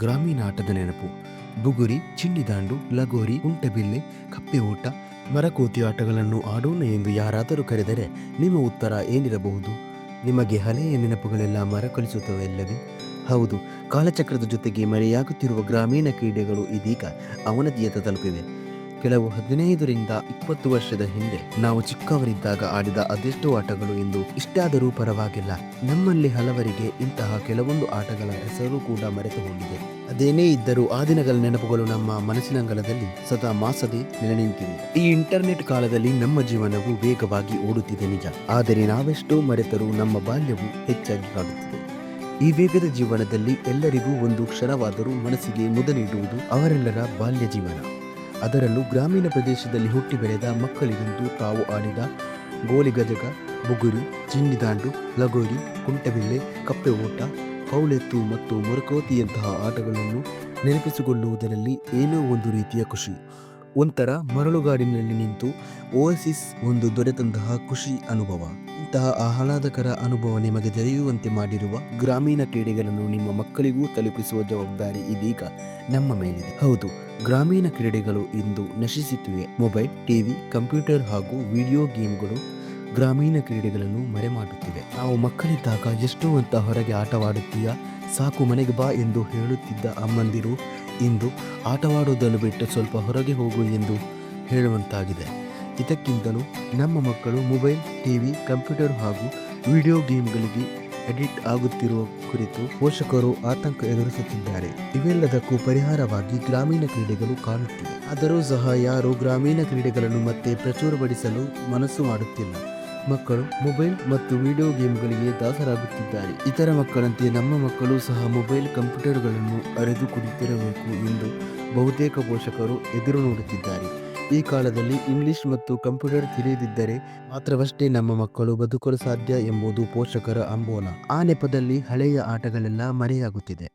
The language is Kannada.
ಗ್ರಾಮೀಣ ಆಟದ ನೆನಪು. ಬುಗುರಿ ಚಿನ್ನಿದಾಂಡು ಲಗೋರಿ, ಉಂಟೆಬಿಲ್ಲೆ ಕಪ್ಪೆ ಓಟ ಮರಕೋತಿ ಆಟಗಳನ್ನು ಆಡೋಣ ಎಂದು ಯಾರಾದರೂ ಕರೆದರೆ ನಿಮ್ಮ ಉತ್ತರ ಏನಿರಬಹುದು? ನಿಮಗೆ ಹಳೆಯ ನೆನಪುಗಳೆಲ್ಲ ಮರಕಲಿಸುತ್ತವೆಲ್ಲವೇ ಹೌದು, ಕಾಲಚಕ್ರದ ಜೊತೆಗೆ ಮರೆಯಾಗುತ್ತಿರುವ ಗ್ರಾಮೀಣ ಕ್ರೀಡೆಗಳು ಇದೀಗ ಅವನತಿಯತ್ತ ತಲುಪಿವೆ. ಕೆಲವು ಹದಿನೈದರಿಂದ ಇಪ್ಪತ್ತು ವರ್ಷದ ಹಿಂದೆ ನಾವು ಚಿಕ್ಕವರಿದ್ದಾಗ ಆಡಿದ ಅದೆಷ್ಟೋ ಆಟಗಳು ಇಂದು ಇಷ್ಟಾದರೂ ಪರವಾಗಿಲ್ಲ. ನಮ್ಮಲ್ಲಿ ಹಲವರಿಗೆ ಇಂತಹ ಕೆಲವೊಂದು ಆಟಗಳ ಹೆಸರು ಕೂಡ ಮರೆತು ಹೋಗಿದೆ. ಅದೇನೇ ಇದ್ದರೂ ಆ ದಿನಗಳ ನೆನಪುಗಳು ನಮ್ಮ ಮನಸ್ಸಿನಂಗಳದಲ್ಲಿ ಸದಾ ಮಾಸದೆ ನೆಲೆ ನಿಂತಿವೆ ಈ ಇಂಟರ್ನೆಟ್ ಕಾಲದಲ್ಲಿ ನಮ್ಮ ಜೀವನವು ವೇಗವಾಗಿ ಓಡುತ್ತಿದೆ ನಿಜ. ಆದರೆ ನಾವೆಷ್ಟೋ ಮರೆತರೂ ನಮ್ಮ ಬಾಲ್ಯವು ಹೆಚ್ಚಾಗಿ ಕಾಡುತ್ತಿದೆ. ಈ ವೇಗದ ಜೀವನದಲ್ಲಿ ಎಲ್ಲರಿಗೂ ಒಂದು ಕ್ಷಣವಾದರೂ ಮನಸ್ಸಿಗೆ ಮುದ ನೀಡುವುದು ಅವರೆಲ್ಲರ ಬಾಲ್ಯ ಜೀವನ. ಅದರಲ್ಲೂ ಗ್ರಾಮೀಣ ಪ್ರದೇಶದಲ್ಲಿ ಹುಟ್ಟಿ ಬೆಳೆದ ಮಕ್ಕಳಿಗಂತೂ ತಾವು ಆಡಿದ ಗೋಲಿಗಜಗ ಬುಗುರಿ, ಚಿನ್ನಿದಾಂಡು, ಲಗೋರಿ, ಕುಂಟೆಬಿಲ್ಲೆ, ಕಪ್ಪೆ ಓಟ, ಕೌಳೆತ್ತು ಮತ್ತು ಮೊರಕೋತಿಯಂತಹ ಆಟಗಳನ್ನು ನೆನಪಿಸಿಕೊಳ್ಳುವುದರಲ್ಲಿ ಏನೋ ಒಂದು ರೀತಿಯ ಖುಷಿ. ಒಂಥರ ಮರಳುಗಾಡಿನಲ್ಲಿ ನಿಂತು ಓಸಿಸ್ ಒಂದು ದೊರೆತಂತಹ ಖುಷಿ ಅನುಭವ. ಇಂತಹ ಆಹ್ಲಾದಕರ ಅನುಭವ ನಿಮಗೆ ದೊರೆಯುವಂತೆ ಮಾಡಿರುವ ಗ್ರಾಮೀಣ ಕ್ರೀಡೆಗಳನ್ನು ನಿಮ್ಮ ಮಕ್ಕಳಿಗೂ ತಲುಪಿಸುವ ಜವಾಬ್ದಾರಿ ಇದೀಗ ನಮ್ಮ ಮೇಲಿದೆ. ಹೌದು, ಗ್ರಾಮೀಣ ಕ್ರೀಡೆಗಳು ಇಂದು ನಶಿಸುತ್ತಿವೆ ಮೊಬೈಲ್, ಟಿವಿ, ಕಂಪ್ಯೂಟರ್ ಹಾಗೂ ವಿಡಿಯೋ ಗೇಮ್ಗಳು ಗ್ರಾಮೀಣ ಕ್ರೀಡೆಗಳನ್ನು ಮರೆಮಾಡುತ್ತಿವೆ. ನಾವು ಮಕ್ಕಳಿದ್ದಾಗ ಎಷ್ಟೋ ಅಂತ ಹೊರಗೆ ಆಟವಾಡುತ್ತೀಯಾ? ಸಾಕು ಮನೆಗೆ ಬಾ ಎಂದು ಹೇಳುತ್ತಿದ್ದ ಅಮ್ಮಂದಿರು ಇಂದು ಆಟವಾಡುವುದನ್ನು ಬಿಟ್ಟು ಸ್ವಲ್ಪ ಹೊರಗೆ ಹೋಗು ಎಂದು ಹೇಳುವಂತಾಗಿದೆ. ಇದಕ್ಕಿಂತಲೂ ನಮ್ಮ ಮಕ್ಕಳು ಮೊಬೈಲ್ ಟಿವಿ, ಕಂಪ್ಯೂಟರ್ ಹಾಗೂ ವಿಡಿಯೋ ಗೇಮ್ಗಳಿಗೆ ಅಡಿಕ್ಟ್ ಆಗುತ್ತಿರುವ ಕುರಿತು ಪೋಷಕರು ಆತಂಕ ಎದುರಿಸುತ್ತಿದ್ದಾರೆ. ಇವೆಲ್ಲದಕ್ಕೂ ಪರಿಹಾರವಾಗಿ ಗ್ರಾಮೀಣ ಕ್ರೀಡೆಗಳು ಕಾಣುತ್ತಿವೆ. ಆದರೂ ಸಹ ಯಾರು ಗ್ರಾಮೀಣ ಕ್ರೀಡೆಗಳನ್ನು ಮತ್ತೆ ಪ್ರಚುರಪಡಿಸಲು ಮನಸ್ಸು ಮಾಡುತ್ತಿಲ್ಲ. ಮಕ್ಕಳು ಮೊಬೈಲ್ ಮತ್ತು ವಿಡಿಯೋ ಗೇಮ್ಗಳಿಗೆ ದಾಸರಾಗುತ್ತಿದ್ದಾರೆ. ಇತರ ಮಕ್ಕಳಂತೆ ನಮ್ಮ ಮಕ್ಕಳು ಸಹ ಮೊಬೈಲ್ ಕಂಪ್ಯೂಟರ್ಗಳನ್ನು ಅರೆದು ಕುಡಿತಿರಬೇಕು ಎಂದು ಬಹುತೇಕ ಪೋಷಕರು ಎದುರು ನೋಡುತ್ತಿದ್ದಾರೆ. ಈ ಕಾಲದಲ್ಲಿ ಇಂಗ್ಲಿಷ್ ಮತ್ತು ಕಂಪ್ಯೂಟರ್ ತಿಳಿಯದಿದ್ದರೆ ಮಾತ್ರವಷ್ಟೇ ನಮ್ಮ ಮಕ್ಕಳು ಬದುಕಲು ಸಾಧ್ಯ ಎಂಬುದು ಪೋಷಕರ ಅಂಬೋಲ. ಆ ನೆಪದಲ್ಲಿ ಹಳೆಯ ಆಟಗಳೆಲ್ಲ ಮರೆಯಾಗುತ್ತಿದೆ.